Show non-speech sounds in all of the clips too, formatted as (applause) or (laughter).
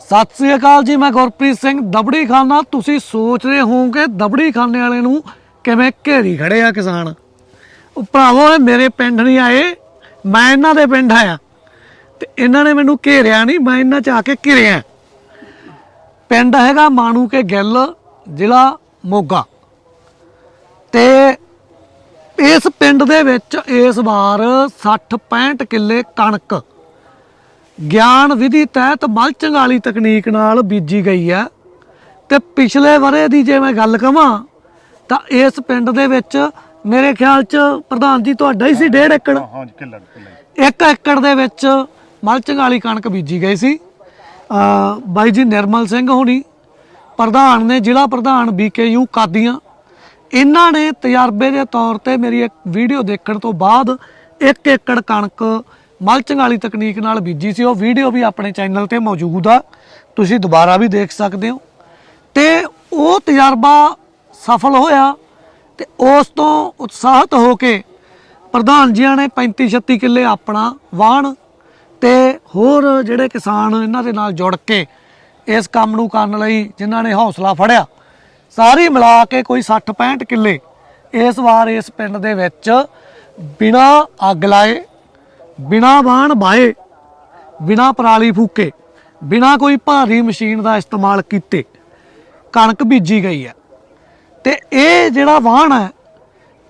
ਸਤਿ ਸ੍ਰੀ ਅਕਾਲ ਜੀ, ਮੈਂ ਗੁਰਪ੍ਰੀਤ ਸਿੰਘ ਦਬੜੀ ਖਾਨਾ ਤੁਸੀਂ ਸੋਚ ਰਹੇ ਹੋਵੋਗੇ ਦਬੜੀ ਖਾਨੇ ਵਾਲੇ ਨੂੰ ਕਿਵੇਂ ਘੇਰੀ ਖੜੇ ਆ ਕਿਸਾਨ? ਉਹ ਭਰਾਵੋ, ਇਹ ਮੇਰੇ ਪਿੰਡ ਨਹੀਂ ਆਏ, ਮੈਂ ਇਹਨਾਂ ਦੇ ਪਿੰਡ ਆਇਆ। ਤੇ ਇਹਨਾਂ ਨੇ ਮੈਨੂੰ ਘੇਰਿਆ ਨਹੀਂ, ਮੈਂ ਇਹਨਾਂ ਚ ਆ ਕੇ ਘਿਰਿਆ। ਪਿੰਡ ਹੈਗਾ ਮਾਣੂ ਕੇ ਗਿੱਲ, ਜ਼ਿਲ੍ਹਾ ਮੋਗਾ। ਤੇ ਇਸ ਪਿੰਡ ਦੇ ਵਿੱਚ ਇਸ ਵਾਰ 60 65 ਕਿੱਲੇ ਕਣਕ ਗਿਆਨ ਵਿਧੀ ਤਹਿਤ ਮਲਚਿੰਗ ਵਾਲੀ ਤਕਨੀਕ ਨਾਲ ਬੀਜੀ ਗਈ ਹੈ। ਤੇ ਪਿਛਲੇ ਵਰੇ ਦੀ ਜੇ ਮੈਂ ਗੱਲ ਕਵਾਂ ਤਾਂ ਇਸ ਪਿੰਡ ਦੇ ਵਿੱਚ ਮੇਰੇ ਖਿਆਲ ਚ ਪ੍ਰਧਾਨ ਜੀ ਤੁਹਾਡਾ ਹੀ ਸੀ 1.5 ਏਕੜ। ਹਾਂਜੀ ਕਿੱਲਾ ਕਿੱਲਾ ਜੀ। 1 ਏਕੜ ਦੇ ਵਿੱਚ ਮਲਚਿੰਗ ਵਾਲੀ ਕਣਕ ਬੀਜੀ ਗਈ ਸੀ। ਬਾਈ ਜੀ ਨਿਰਮਲ ਸਿੰਘ ਹੋਣੀ ਪ੍ਰਧਾਨ ਨੇ ਜ਼ਿਲ੍ਹਾ ਪ੍ਰਧਾਨ ਬੀਕੇਯੂ ਕਾਦੀਆਂ। ਇਹਨਾਂ ਨੇ ਤਜਰਬੇ ਦੇ ਤੌਰ ਤੇ ਮੇਰੀ ਇੱਕ ਵੀਡੀਓ ਦੇਖਣ ਤੋਂ ਬਾਅਦ 1 ਏਕੜ ਕਣਕ ਮਲਚਿੰਗ ਵਾਲੀ ਤਕਨੀਕ ਨਾਲ ਬੀਜੀ ਸੀ। ਉਹ ਵੀਡੀਓ ਵੀ ਆਪਣੇ ਚੈਨਲ ਤੇ ਮੌਜੂਦ ਆ। ਤੁਸੀਂ ਦੁਬਾਰਾ ਵੀ ਦੇਖ ਸਕਦੇ ਹੋ। ਤੇ ਉਹ ਤਜਰਬਾ ਸਫਲ ਹੋਇਆ ਤੇ ਉਸ ਤੋਂ ਉਤਸ਼ਾਹਿਤ ਹੋ ਕੇ ਪ੍ਰਧਾਨ ਜੀਆਂ ਨੇ 35 36 ਕਿੱਲੇ ਆਪਣਾ ਵਾਹਣ ਤੇ ਹੋਰ ਜਿਹੜੇ ਕਿਸਾਨ ਇਹਨਾਂ ਦੇ ਨਾਲ ਜੁੜ ਕੇ ਇਸ ਕੰਮ ਨੂੰ ਕਰਨ ਲਈ ਜਿਨ੍ਹਾਂ ਨੇ ਹੌਸਲਾ ਫੜਿਆ, ਸਾਰੀ ਮਿਲਾ ਕੇ ਕੋਈ 60 65 ਕਿੱਲੇ ਇਸ ਵਾਰ ਇਸ ਪਿੰਡ ਦੇ ਵਿੱਚ ਬਿਨਾ ਅੱਗ ਲਾਏ ਬਿਨਾ ਵਾਹਣ ਬਾਏ, ਬਿਨਾ ਪਰਾਲੀ ਫੂਕੇ, ਬਿਨਾ ਕੋਈ ਭਾਰੀ ਮਸ਼ੀਨ ਦਾ ਇਸਤੇਮਾਲ ਕੀਤੇ, ਕਣਕ ਬੀਜੀ ਗਈ ਹੈ। ਤੇ ਇਹ ਜਿਹੜਾ ਵਾਹਣ ਹੈ,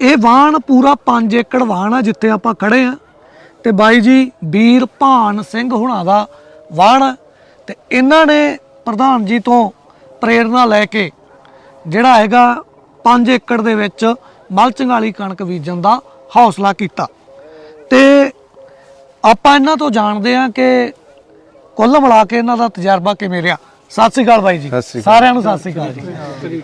ਇਹ ਵਾਹਣ ਪੂਰਾ 5 ਏਕੜ ਵਾਹਣ ਹੈ ਜਿੱਥੇ ਆਪਾਂ ਖੜੇ ਆ ਤੇ ਬਾਈ ਜੀ, ਵੀਰ ਭਾਨ ਸਿੰਘ ਹੁਣਾਂ ਦਾ ਵਾਹਣ ਹੈ। ਤੇ ਇਹਨਾਂ ਨੇ ਪ੍ਰਧਾਨ ਜੀ ਤੋਂ ਪ੍ਰੇਰਣਾ ਲੈ ਕੇ ਜਿਹੜਾ ਹੈਗਾ 5 ਏਕੜ ਦੇ ਵਿੱਚ ਮਲਚਿੰਗ ਵਾਲੀ ਕਣਕ ਬੀਜਣ ਦਾ ਹੌਸਲਾ ਕੀਤਾ। ਆਪਾਂ ਇਹਨਾਂ ਤੋਂ ਜਾਣਦੇ ਆ ਕਿ ਕੁੱਲ ਮਿਲਾ ਕੇ ਇਹਨਾਂ ਦਾ ਤਜਰਬਾ ਕਿਵੇਂ ਰਿਹਾ। ਸਤਿ ਸ੍ਰੀ ਅਕਾਲ ਬਾਈ ਜੀ। ਸਤਿ ਸ੍ਰੀ ਅਕਾਲ। ਸਾਰਿਆਂ ਨੂੰ ਸਤਿ ਸ੍ਰੀ ਅਕਾਲ ਜੀ।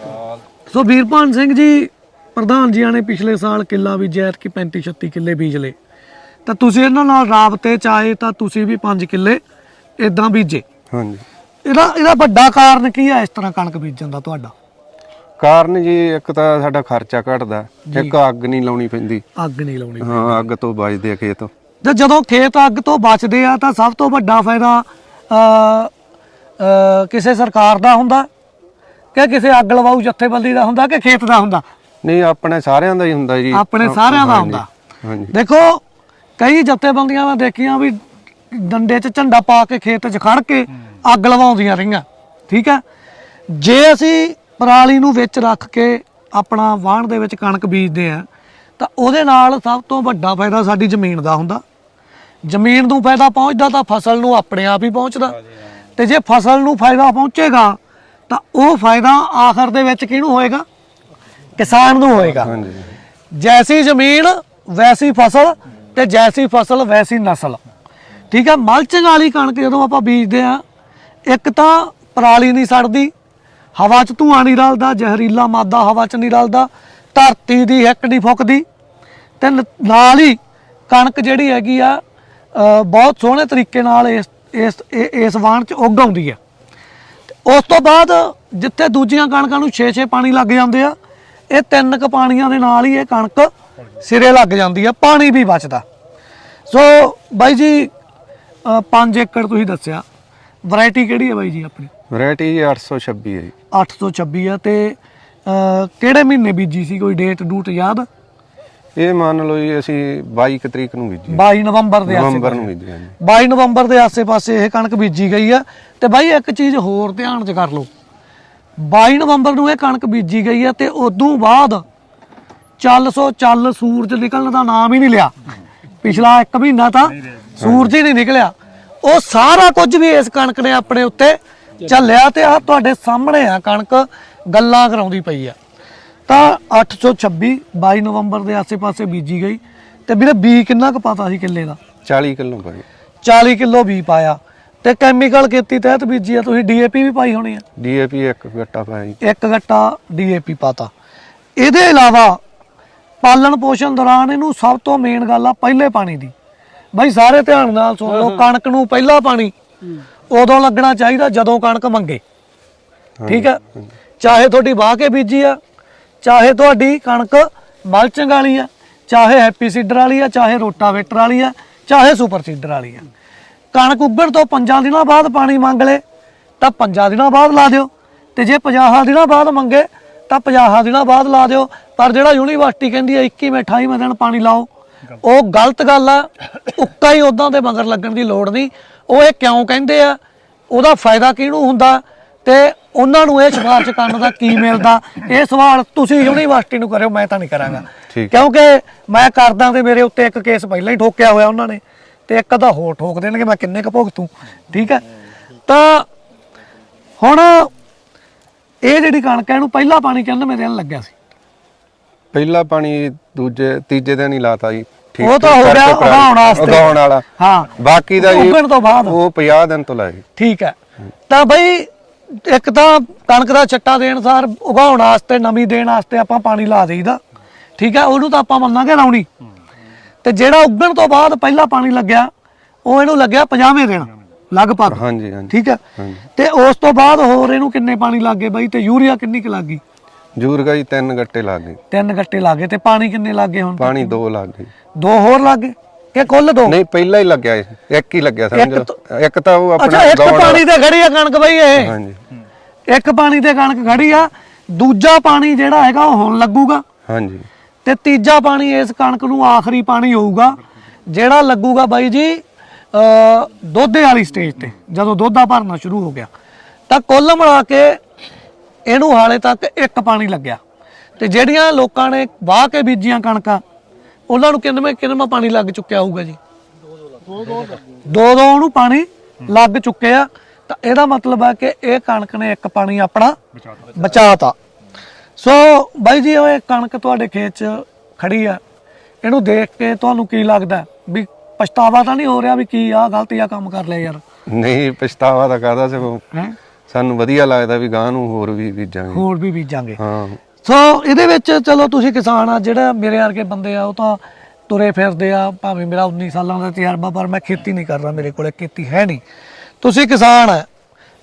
ਸੋ ਵੀਰਪਾਨ ਸਿੰਘ ਜੀ ਪ੍ਰਧਾਨ ਜੀਆਂ ਨੇ ਪਿਛਲੇ ਸਾਲ ਕਿੱਲਾ ਬੀਜਿਆ ਕਿ 35 36 ਕਿੱਲੇ ਬੀਜ ਲਏ। ਤਾਂ ਤੁਸੀਂ ਇਹਨਾਂ ਨਾਲ ਰਾਬਤੇ ਚ ਆਏ ਤਾਂ ਤੁਸੀਂ ਵੀ 5 ਕਿੱਲੇ ਇਦਾਂ ਬੀਜੇ। ਹਾਂਜੀ। ਇਹਦਾ ਇਹਦਾ ਵੱਡਾ ਕਾਰਨ ਕੀ ਹੈ ਇਸ ਤਰ੍ਹਾਂ ਕਣਕ ਬੀਜਣ ਦਾ ਤੁਹਾਡਾ? ਕਾਰਨ ਜੀ ਇੱਕ ਤਾਂ ਸਾਡਾ ਖਰਚਾ ਘਟਦਾ ਇੱਕ ਅੱਗ ਨਹੀਂ ਲਾਉਣੀ ਪੈਂਦੀ। ਅੱਗ ਨਹੀਂ ਲਾਉਣੀ ਹਾਂ ਅੱਗ ਤੋਂ ਬਚਦੇ ਆ ਖੇਤ। ਤੇ ਜਦੋਂ ਖੇਤ ਅੱਗ ਤੋਂ ਬਚਦੇ ਆ ਤਾਂ ਸਭ ਤੋਂ ਵੱਡਾ ਫਾਇਦਾ ਕਿਸੇ ਸਰਕਾਰ ਦਾ ਹੁੰਦਾ ਕਿ ਕਿਸੇ ਅੱਗ ਲਵਾਊ ਜਥੇਬੰਦੀ ਦਾ ਹੁੰਦਾ ਕਿ ਖੇਤ ਦਾ ਹੁੰਦਾ? ਨਹੀਂ ਆਪਣੇ ਸਾਰਿਆਂ ਦਾ ਹੀ ਹੁੰਦਾ ਜੀ। ਆਪਣੇ ਸਾਰਿਆਂ ਦਾ ਹੁੰਦਾ। ਹਾਂਜੀ ਦੇਖੋ ਕਈ ਜਥੇਬੰਦੀਆਂ ਮੈਂ ਦੇਖੀਆਂ ਵੀ ਡੰਡੇ 'ਚ ਝੰਡਾ ਪਾ ਕੇ ਖੇਤ 'ਚ ਖੜ ਕੇ ਅੱਗ ਲਵਾਉਂਦੀਆਂ ਰਹੀਆਂ ਠੀਕ ਹੈ? ਜੇ ਅਸੀਂ ਪਰਾਲੀ ਨੂੰ ਵਿੱਚ ਰੱਖ ਕੇ ਆਪਣਾ ਵਾਹਣ ਦੇ ਵਿੱਚ ਕਣਕ ਬੀਜਦੇ ਆ ਤਾਂ ਉਹਦੇ ਨਾਲ ਸਭ ਤੋਂ ਵੱਡਾ ਫਾਇਦਾ ਸਾਡੀ ਜ਼ਮੀਨ ਦਾ ਹੁੰਦਾ। ਜ਼ਮੀਨ ਨੂੰ ਫਾਇਦਾ ਪਹੁੰਚਦਾ ਤਾਂ ਫਸਲ ਨੂੰ ਆਪਣੇ ਆਪ ਹੀ ਪਹੁੰਚਦਾ। ਤੇ ਜੇ ਫਸਲ ਨੂੰ ਫਾਇਦਾ ਪਹੁੰਚੇਗਾ ਤਾਂ ਉਹ ਫਾਇਦਾ ਆਖਰ ਦੇ ਵਿੱਚ ਕਿਹਨੂੰ ਹੋਏਗਾ? ਕਿਸਾਨ ਨੂੰ ਹੋਏਗਾ। ਜੈਸੀ ਜ਼ਮੀਨ ਵੈਸੀ ਫਸਲ ਤੇ ਜੈਸੀ ਫਸਲ ਵੈਸੀ ਨਸਲ। ਠੀਕ ਹੈ ਮਲਚਿੰਗ ਵਾਲੀ ਕਣਕ ਜਦੋਂ ਆਪਾਂ ਬੀਜਦੇ ਆ ਇੱਕ ਤਾਂ ਪਰਾਲੀ ਨਹੀਂ ਸੜਦੀ ਹਵਾ 'ਚ ਧੂਆਂ ਨਹੀਂ ਰਲਦਾ ਜ਼ਹਿਰੀਲਾ ਮਾਦਾ ਹਵਾ 'ਚ ਨਹੀਂ ਰਲਦਾ ਧਰਤੀ ਦੀ ਹਿੱਕ ਨਹੀਂ ਫੁੱਕਦੀ। ਤੇ ਨਾਲ ਹੀ ਕਣਕ ਜਿਹੜੀ ਹੈਗੀ ਆ ਬਹੁਤ ਸੋਹਣੇ ਤਰੀਕੇ ਨਾਲ ਇਸ ਇਸ ਇਸ ਵਾਣ 'ਚ ਉੱਗ ਆਉਂਦੀ ਆ। ਤੇ ਉਸ ਤੋਂ ਬਾਅਦ ਜਿੱਥੇ ਦੂਜੀਆਂ ਕਣਕਾਂ ਨੂੰ 6-6 ਪਾਣੀ ਲੱਗ ਜਾਂਦੇ ਆ ਇਹ ਤਿੰਨ ਕ ਪਾਣੀਆਂ ਦੇ ਨਾਲ ਹੀ ਇਹ ਕਣਕ ਸਿਰੇ ਲੱਗ ਜਾਂਦੀ ਆ ਪਾਣੀ ਵੀ ਬਚਦਾ। ਸੋ ਬਾਈ ਜੀ 5 ਏਕੜ ਤੁਸੀਂ ਦੱਸਿਆ। ਵੈਰਾਈਟੀ ਕਿਹੜੀ ਹੈ ਬਾਈ ਜੀ ਆਪਣੀ? ਵੈਰਾਈਟੀ 826 ਹੈ ਜੀ। 826 ਆ ਤੇ ਕਿਹੜੇ ਮਹੀਨੇ ਬੀਜੀ ਸੀ? ਕੋਈ ਡੇਟ ਡੂਟ ਯਾਦ? ਇਹ ਮੰਨ ਲਓ ਜੀ ਅਸੀਂ 22 ਕੁ ਤਰੀਕ ਨੂੰ ਬੀਜੀ 22 ਨਵੰਬਰ ਦੇ ਆਸੇ ਨਵੰਬਰ ਨੂੰ ਬੀਜੀ ਹਾਂਜੀ 22 ਨਵੰਬਰ ਦੇ ਆਸੇ-ਪਾਸੇ ਇਹ ਕਣਕ ਬੀਜੀ ਗਈ ਆ। ਤੇ ਬਾਈ ਇੱਕ ਚੀਜ਼ ਹੋਰ ਧਿਆਨ 'ਚ ਕਰ ਲਓ। 22 ਨਵੰਬਰ ਨੂੰ ਇਹ ਕਣਕ ਬੀਜੀ ਗਈ ਆ ਤੇ ਉਦੋਂ ਬਾਅਦ ਚੱਲ ਸੋ ਚੱਲ ਸੂਰਜ ਨਿਕਲਣ ਦਾ ਨਾਮ ਹੀ ਨਹੀਂ ਲਿਆ। ਪਿਛਲਾ ਇੱਕ ਮਹੀਨਾ ਤਾਂ ਸੂਰਜ ਹੀ ਨਹੀਂ ਨਿਕਲਿਆ। ਉਹ ਸਾਰਾ ਕੁਝ ਵੀ ਇਸ ਕਣਕ ਨੇ ਆਪਣੇ ਉੱਤੇ ਝੱਲਿਆ ਤੇ ਆ ਤੁਹਾਡੇ ਸਾਹਮਣੇ ਆ ਕਣਕ ਗੱਲਾਂ ਕਰਾਉਂਦੀ ਪਈ ਆ। ਤਾਂ 826 22 ਨਵੰਬਰ ਦੇ ਆਸੇ-ਪਾਸੇ ਬੀਜੀ ਗਈ। ਤੇ ਵੀਰੇ ਬੀ ਕਿੰਨਾ ਕੁ ਪਤਾ ਸੀ ਕਿੱਲੇ ਦਾ? 40 ਕਿਲੋ ਪਾਈ 40 ਕਿਲੋ ਬੀ ਪਾਇਆ। ਤੇ ਕੈਮੀਕਲ ਖੇਤੀ ਤਹਿਤ ਬੀਜੀ ਆ ਤੁਸੀਂ ਡੀਏਪੀ ਵੀ ਪਾਈ ਹੋਣੀ ਆ? ਡੀਏਪੀ ਇੱਕ ਗੱਟਾ ਪਾਇਆ ਜੀ ਇੱਕ ਗੱਟਾ ਡੀਏਪੀ ਪਾਤਾ। ਇਹਦੇ ਇਲਾਵਾ ਪਾਲਣ ਪੋਸ਼ਣ ਦੌਰਾਨ ਇਹਨੂੰ ਸਭ ਤੋਂ ਮੇਨ ਗੱਲ ਆ ਪਹਿਲੇ ਪਾਣੀ ਦੀ। ਬਾਈ ਸਾਰੇ ਧਿਆਨ ਨਾਲ ਸੁਣ ਲਓ ਕਣਕ ਨੂੰ ਪਹਿਲਾ ਪਾਣੀ ਉਦੋਂ ਲੱਗਣਾ ਚਾਹੀਦਾ ਜਦੋਂ ਕਣਕ ਮੰਗੇ। ਠੀਕ ਹੈ। ਚਾਹੇ ਤੁਹਾਡੀ ਵਾਹ ਕੇ ਬੀਜੀ ਆ ਚਾਹੇ ਤੁਹਾਡੀ ਕਣਕ ਮਲਚਿੰਗ ਵਾਲੀ ਆ, ਚਾਹੇ ਹੈਪੀ ਸੀਡਰ ਵਾਲੀ ਆ, ਚਾਹੇ ਰੋਟਾਵੇਟਰ ਵਾਲੀ ਆ, ਚਾਹੇ ਸੁਪਰ ਸੀਡਰ ਵਾਲੀ ਆ। ਕਣਕ ਉੱਗਣ ਤੋਂ ਪੰਜਾਂ ਦਿਨਾਂ ਬਾਅਦ ਪਾਣੀ ਮੰਗ ਲੇ ਤਾਂ ਪੰਜਾਂ ਦਿਨਾਂ ਬਾਅਦ ਲਾ ਦਿਓ। ਤੇ ਜੇ 50 ਦਿਨਾਂ ਬਾਅਦ ਮੰਗੇ, ਤਾਂ 50 ਦਿਨਾਂ ਬਾਅਦ ਲਾ ਦਿਓ। ਪਰ ਜਿਹੜਾ ਯੂਨੀਵਰਸਿਟੀ ਕਹਿੰਦੀ ਹੈ 21ਵੇਂ 28ਵੇਂ ਦਿਨ ਪਾਣੀ ਲਾਓ, ਉਹ ਗਲਤ ਗੱਲ ਆ। ਉੱਕਾ ਹੀ ਉਦਾਂ ਦੇ ਮਗਰ ਲੱਗਣ ਦੀ ਲੋੜ ਨਹੀਂ। ਉਹ ਇਹ ਕਿਉਂ ਕਹਿੰਦੇ ਆ? ਉਹਦਾ ਫਾਇਦਾ ਕਿਹਨੂੰ ਹੁੰਦਾ? ਤੇ ਉਹਨਾਂ ਨੂੰ ਇਹ ਸਿਫਾਰਿਸ਼ ਕਰਨ ਦਾ ਕੀ ਮਿਲਦਾ? ਇਹ ਸਵਾਲ ਤੁਸੀਂ ਯੂਨੀਵਰਸਿਟੀ ਨੂੰ ਕਰਿਓ ਮੈਂ ਤਾਂ ਨਹੀਂ ਕਰਾਂਗਾ। ਕਿਉਂਕਿ ਮੈਂ ਕਰਦਾ ਤੇ ਮੇਰੇ ਉੱਤੇ ਇੱਕ ਕੇਸ ਪਹਿਲਾਂ ਹੀ ਠੋਕਿਆ ਹੋਇਆ ਉਹਨਾਂ ਨੇ ਤੇ ਇੱਕ ਦਾ ਹੋਰ ਠੋਕ ਦੇਣਗੇ ਮੈਂ ਕਿੰਨੇ ਕੁ ਭੁਗਤੂ? ਠੀਕ ਹੈ? ਤਾਂ ਹੁਣ ਇਹ ਜਿਹੜੀ ਕਣਕ ਹੈ ਇਹਨੂੰ ਪਹਿਲਾ ਪਾਣੀ ਮੇਰੇ ਨਾਲ ਲੱਗਿਆ ਸੀ? ਪਹਿਲਾ ਪਾਣੀ ਦੂਜੇ ਤੀਜੇ ਦਿਨ ਹੀ ਲਾਤਾ ਜੀ। ਠੀਕ ਉਹ ਤਾਂ ਹੋ ਗਿਆ। ਉਗਾਉਣ ਵਾਸਤੇ। ਉਗਾਉਣ ਵਾਲਾ। ਹਾਂ। ਬਾਕੀ ਦਾ ਜੀ ਉੱਗਣ ਤੋਂ ਬਾਅਦ। ਉਹ 50 ਦਿਨ ਤੋਂ ਲਾਏ ਠੀਕ ਹੈ। ਤਾਂ ਬਈ ਇੱਕ ਤਾਂ ਕਣਕ ਦਾ ਛੱਟਾ ਦੇਣ ਸਾਰ ਉਗਾਉਣ ਵਾਸਤੇ ਨਮੀ ਦੇਣ ਵਾਸਤੇ ਆਪਾਂ ਪਾਣੀ ਲਾ ਦੇਈਦਾ। ਠੀਕ ਹੈ ਉਹਨੂੰ ਤਾਂ ਆਪਾਂ ਮੰਨਾਂਗੇ ਲਾਉਣੀ ਤੇ ਜਿਹੜਾ ਉੱਗਣ ਤੋਂ ਬਾਅਦ ਪਹਿਲਾ ਪਾਣੀ ਲੱਗਿਆ ਉਹ ਇਹਨੂੰ ਲੱਗਿਆ 50ਵੇਂ ਦਿਨ ਲਗਭਗ। ਹਾਂਜੀ ਹਾਂਜੀ। ਠੀਕ ਹੈ। ਤੇ ਉਸ ਤੋਂ ਬਾਅਦ ਹੋਰ ਇਹਨੂੰ ਕਿੰਨੇ ਪਾਣੀ ਲੱਗੇ ਬਈ? ਤੇ ਯੂਰੀਆ ਕਿੰਨੀ ਕੁ ਲੱਗੀ ਜੂਰਗਾ ਜੀ ਤਿੰਨ ਗੱਟੇ ਲੱਗ ਗਏ। ਤਿੰਨ ਗੱਟੇ ਲੱਗੇ ਤੇ ਪਾਣੀ ਕਿੰਨੇ ਲੱਗੇ ਹੁਣ ਪਾਣੀ ਦੋ ਲੱਗ ਗਏ। ਦੋ ਹੋਰ ਲੱਗੇ ਕਿ ਕੁੱਲ ਦੋ? ਨਹੀਂ ਪਹਿਲਾ ਹੀ ਲੱਗਿਆ ਇਹ, ਇੱਕ ਹੀ ਲੱਗਿਆ ਸਮਝ ਇੱਕ ਲਓ। ਇੱਕ ਤਾਂ ਉਹ ਅੱਛਾ ਆਪਣਾ ਇੱਕ ਉਗਾਉਣ ਪਾਣੀ ਤੇ ਖੜੀ ਆ ਕਣਕ ਬਈ ਇਹ। ਹਾਂਜੀ। ਇੱਕ ਪਾਣੀ ਤੇ ਕਣਕ ਖੜੀ ਆ ਦੂਜਾ ਪਾਣੀ ਜਿਹੜਾ ਹੈਗਾ ਉਹ ਹੁਣ ਲੱਗੂਗਾ। ਹਾਂਜੀ। ਤੇ ਤੀਜਾ ਪਾਣੀ ਇਸ ਕਣਕ ਨੂੰ ਆਖਰੀ ਪਾਣੀ ਹੋਊਗਾ ਜਿਹੜਾ ਲੱਗੂਗਾ ਬਾਈ ਜੀ ਅ ਦੋਧੇ ਵਾਲੀ ਸਟੇਜ ਤੇ ਜਦੋਂ ਦੋਧਾ ਭਰਨਾ ਸ਼ੁਰੂ ਹੋ ਗਿਆ। ਤਾਂ ਕੁੱਲ ਮਿਲਾ ਕੇ ਇਹਨੂੰ ਹਾਲੇ ਤੱਕ ਇੱਕ ਪਾਣੀ ਲੱਗਿਆ। ਤੇ ਜਿਹੜੀਆਂ ਲੋਕਾਂ ਨੇ ਵਾਹ ਕੇ ਬੀਜੀਆਂ ਕਣਕਾਂ ਉਹਨਾਂ ਨੂੰ ਕਿੰਨਵੇਂ ਕਿੰਨਵਾਂ ਪਾਣੀ ਲੱਗ ਚੁੱਕਿਆ ਹੋਊਗਾ ਜੀ? ਦੋ ਦੋ ਉਹਨੂੰ ਪਾਣੀ ਲੱਗ ਚੁੱਕੇ ਆ। ਤਾਂ ਇਹਦਾ ਮਤਲਬ ਹੈ ਕਿ ਇਹ ਕਣਕ ਨੇ ਇੱਕ ਪਾਣੀ ਆਪਣਾ ਬਚਾਤਾ। ਸੋ ਬਾਈ ਜੀ ਉਹ ਇਹ ਕਣਕ ਤੁਹਾਡੇ ਖੇਤ 'ਚ ਖੜੀ ਆ। ਇਹਨੂੰ ਦੇਖ ਕੇ ਤੁਹਾਨੂੰ ਕੀ ਲੱਗਦਾ? ਵੀ ਪਛਤਾਵਾ ਤਾਂ ਨਹੀਂ ਹੋ ਰਿਹਾ ਵੀ ਕੀ ਆ ਗਲਤੀ ਆ ਕੰਮ ਕਰ ਲਿਆ ਯਾਰ? ਨਹੀਂ ਪਛਤਾਵਾ ਤਾਂ ਕਾਹਦਾ ਸਗੋਂ। ਹੈ? ਸਾਨੂੰ ਵਧੀਆ ਲੱਗਦਾ ਵੀ ਗਾਂ ਨੂੰ ਹੋਰ ਵੀ ਬੀਜਾਂਗੇ। ਹੋਰ ਵੀ ਬੀਜਾਂਗੇ। ਹਾਂ। ਸੋ ਇਹਦੇ ਵਿੱਚ ਚਲੋ ਤੁਸੀਂ ਕਿਸਾਨ ਆ, ਜਿਹੜਾ ਮੇਰੇ ਵਰਗੇ ਬੰਦੇ ਆ, ਉਹ ਤਾਂ ਤੁਰੇ ਫਿਰਦੇ ਆ, ਭਾਵੇਂ ਮੇਰਾ 19 ਸਾਲਾਂ ਦਾ ਤਜਰਬਾ, ਪਰ ਮੈਂ ਖੇਤੀ ਨਹੀਂ ਕਰਦਾ ਮੇਰੇ ਕੋਲੇ, ਖੇਤੀ ਹੈ ਨਹੀਂ। ਤੁਸੀਂ ਕਿਸਾਨ ਆ,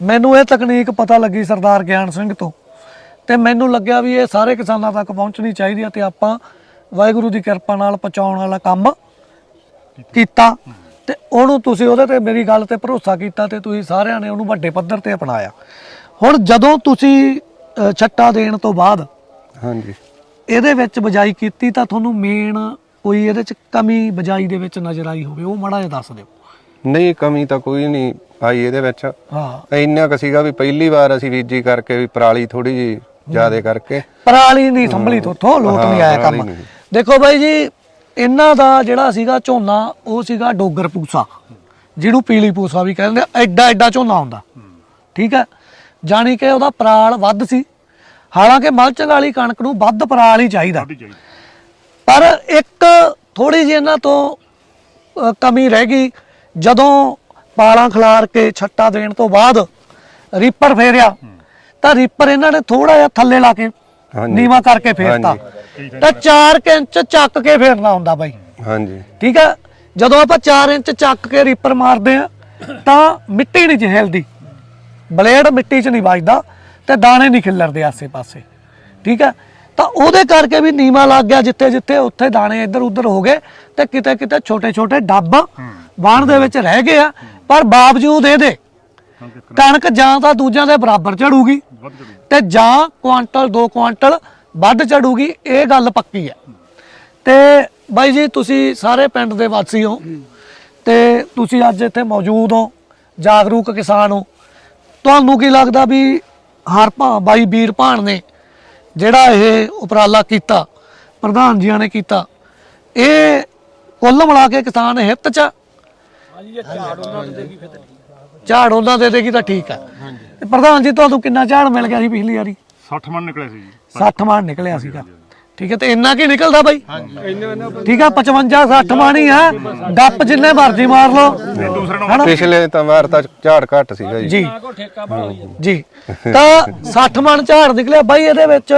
ਮੈਨੂੰ ਇਹ ਤਕਨੀਕ ਪਤਾ ਲੱਗੀ ਸਰਦਾਰ ਗਿਆਨ ਸਿੰਘ ਤੋਂ, ਤੇ ਮੈਨੂੰ ਲੱਗਿਆ ਵੀ ਇਹ ਸਾਰੇ ਕਿਸਾਨਾਂ ਤੱਕ ਪਹੁੰਚਣੀ ਚਾਹੀਦੀ ਆ, ਤੇ ਆਪਾਂ ਵਾਹਿਗੁਰੂ ਦੀ ਕਿਰਪਾ ਨਾਲ ਪਹੁੰਚਾਉਣ ਵਾਲਾ ਕੰਮ ਕੀਤਾ। ਤੇ ਉਹਨੂੰ ਤੁਸੀਂ ਉਹਦੇ ਤੇ ਮੇਰੀ ਗੱਲ ਤੇ ਭਰੋਸਾ ਕੀਤਾ, ਤੇ ਤੁਸੀਂ ਸਾਰਿਆਂ ਨੇ ਉਹਨੂੰ ਵੱਡੇ ਪੱਧਰ ਤੇ ਅਪਣਾਇਆ। ਹੁਣ ਜਦੋਂ ਤੁਸੀਂ ਛੱਟਾ ਦੇਣ ਤੋਂ ਬਾਅਦ ਹਾਂਜੀ। ਇਹਦੇ ਵਿੱਚ ਬਜਾਈ ਕੀਤੀ ਤਾਂ ਤੁਹਾਨੂੰ ਮੇਨ ਕੋਈ ਇਹਦੇ ਚ ਕਮੀ ਬਜਾਈ ਦੇ ਵਿੱਚ ਨਜ਼ਰ ਆਈ ਹੋਵੇ ਉਹ ਮਾੜਾ ਜਿਹਾ ਦੱਸ ਦਿਓ। ਨਹੀਂ ਕਮੀ ਤਾਂ ਕੋਈ ਨਹੀਂ ਆਈ ਇਹਦੇ ਵਿੱਚ। ਹਾਂ। ਇੰਨਾ ਕੁ ਸੀਗਾ ਵੀ ਪਹਿਲੀ ਵਾਰ ਅਸੀਂ ਬੀਜੀ ਕਰਕੇ ਵੀ ਪਰਾਲੀ ਥੋੜੀ ਜੀ ਜ਼ਿਆਦੇ ਕਰਕੇ। ਪਰਾਲੀ ਨਹੀਂ ਸੰਭਲੀ ਥੋਥੋਂ ਲੋਟ ਨਹੀਂ ਆਇਆ ਕੰਮ। ਦੇਖੋ ਬਾਈ ਜੀ ਇਹਨਾਂ ਦਾ ਜਿਹੜਾ ਸੀਗਾ ਝੋਨਾ ਉਹ ਸੀਗਾ ਡੋਗਰ ਪੂਸਾ। ਜਿਹਨੂੰ ਪੀਲੀ ਪੂਸਾ ਵੀ ਕਹਿੰਦੇ ਐਡਾ ਐਡਾ ਝੋਨਾ ਹੁੰਦਾ। ਠੀਕ ਹੈ? ਜਾਣੀ ਕਿ ਉਹਦਾ ਪਰਾਲ ਵੱਧ ਸੀ। ਹਾਲਾਂਕਿ ਮਲਚੰਗ ਵਾਲੀ ਕਣਕ ਨੂੰ ਵੱਧ ਪਰਾਲ ਹੀ ਚਾਹੀਦਾ। ਪਰ ਇੱਕ ਥੋੜੀ ਜਿਹੀ ਇਹਨਾਂ ਤੋਂ ਕਮੀ ਰਹਿ ਗਈ। ਜਦੋਂ ਪਾਲਾਂ ਖਿਲਾਰ ਕੇ ਛੱਟਾ ਦੇਣ ਤੋਂ ਬਾਅਦ ਰੀਪਰ ਫੇਰਿਆ ਤਾਂ ਰੀਪਰ ਇਹਨਾਂ ਨੇ ਥੋੜਾ ਜਿਹਾ ਥੱਲੇ ਲਾ ਕੇ। ਨੀਵਾ ਕਰਕੇ ਫੇਰਤਾ। ਤਾਂ 4 ਇੰਚ ਚੱਕ ਕੇ ਫੇਰਨਾ ਹੁੰਦਾ ਬਾਈ। ਹਾਂਜੀ। ਠੀਕ ਹੈ ਜਦੋਂ ਆਪਾਂ 4 ਇੰਚ ਚੱਕ ਕੇ ਰੀਪਰ ਮਾਰਦੇ ਆ ਤਾਂ ਮਿੱਟੀ ਨਹੀਂ ਹਿਲਦੀ। ਬਲੇਡ ਮਿੱਟੀ 'ਚ ਨਹੀਂ ਵੱਜਦਾ। ਤੇ ਦਾਣੇ ਨਹੀਂ ਖਿਲਰਦੇ ਆਸੇ-ਪਾਸੇ ਠੀਕ ਹੈ? ਤਾਂ ਉਹਦੇ ਕਰਕੇ ਵੀ ਨੀਵਾ ਲੱਗ ਗਿਆ ਜਿੱਥੇ ਜਿੱਥੇ ਉੱਥੇ ਦਾਣੇ ਇੱਧਰ ਉੱਧਰ ਹੋ ਗਏ ਤੇ ਕਿਤੇ ਕਿਤੇ ਛੋਟੇ-ਛੋਟੇ ਡੱਬ ਬਾਣ ਦੇ ਵਿੱਚ ਰਹਿ ਗਏ ਆ ਪਰ ਬਾਵਜੂਦ ਇਹਦੇ ਕਣਕ ਜਾਂ ਤਾਂ ਦੂਜਿਆਂ ਦੇ ਬਰਾਬਰ ਝੜੂਗੀ ਤੇ ਜਾਂ ਕੁਆਂਟਲ 2 ਕੁਆਂਟਲ ਵੱਧ ਝੜੂਗੀ ਇਹ ਗੱਲ ਪੱਕੀ ਹੈ। ਤੇ ਬਾਈ ਜੀ ਤੁਸੀਂ ਸਾਰੇ ਪਿੰਡ ਦੇ ਵਾਸੀ ਹੋ। ਤੇ ਤੁਸੀਂ ਅੱਜ ਇੱਥੇ ਮੌਜੂਦ ਹੋ ਜਾਗਰੂਕ ਕਿਸਾਨ ਹੋ। ਤੁਹਾਨੂੰ ਕੀ ਲੱਗਦਾ ਵੀ ਹਰ ਭਾ ਬਾਈ ਵੀਰ ਭਾਣ ਨੇ ਜਿਹੜਾ ਇਹ ਉਪਰਾਲਾ ਕੀਤਾ ਪ੍ਰਧਾਨ ਜੀਆਂ ਨੇ ਕੀਤਾ। ਇਹ ਕੁੱਲ ਮਿਲਾ ਕੇ ਕਿਸਾਨ ਹਿੱਤ ਚ ਆ? ਝਾੜ ਉਹਨਾਂ ਦੇ ਦੇਗੀ ਤਾਂ ਠੀਕ ਆ। ਤੇ ਪ੍ਰਧਾਨ ਜੀ ਤੁਹਾਨੂੰ ਕਿੰਨਾ ਝਾੜ ਮਿਲ ਗਿਆ ਸੀ ਪਿਛਲੀ ਵਾਰੀ? 60 ਮਣ ਨਿਕਲੇ ਸੀ ਜੀ। 60 ਮਾਣ ਨਿਕਲਿਆ ਸੀਗਾ। ਠੀਕ ਹੈ ਤੇ ਇੰਨਾ ਕੀ ਨਿਕਲਦਾ ਬਾਈ? ਠੀਕ ਆ 55 60 ਮਾਣ ਹੀ। ਆ ਗੱਪ ਜਿੰਨੇ ਮਰਜ਼ੀ ਮਾਰ ਲਓ। ਹਨਾ? ਪਿਛਲੇ ਤਾਂ ਵਾਰ ਤਾਂ ਝਾੜ ਘੱਟ ਸੀਗਾ ਜੀ। ਜੀ। ਤਾਂ 60 ਮਣ ਝਾੜ ਨਿਕਲਿਆ। ਬਾਈ ਇਹਦੇ ਵਿੱਚ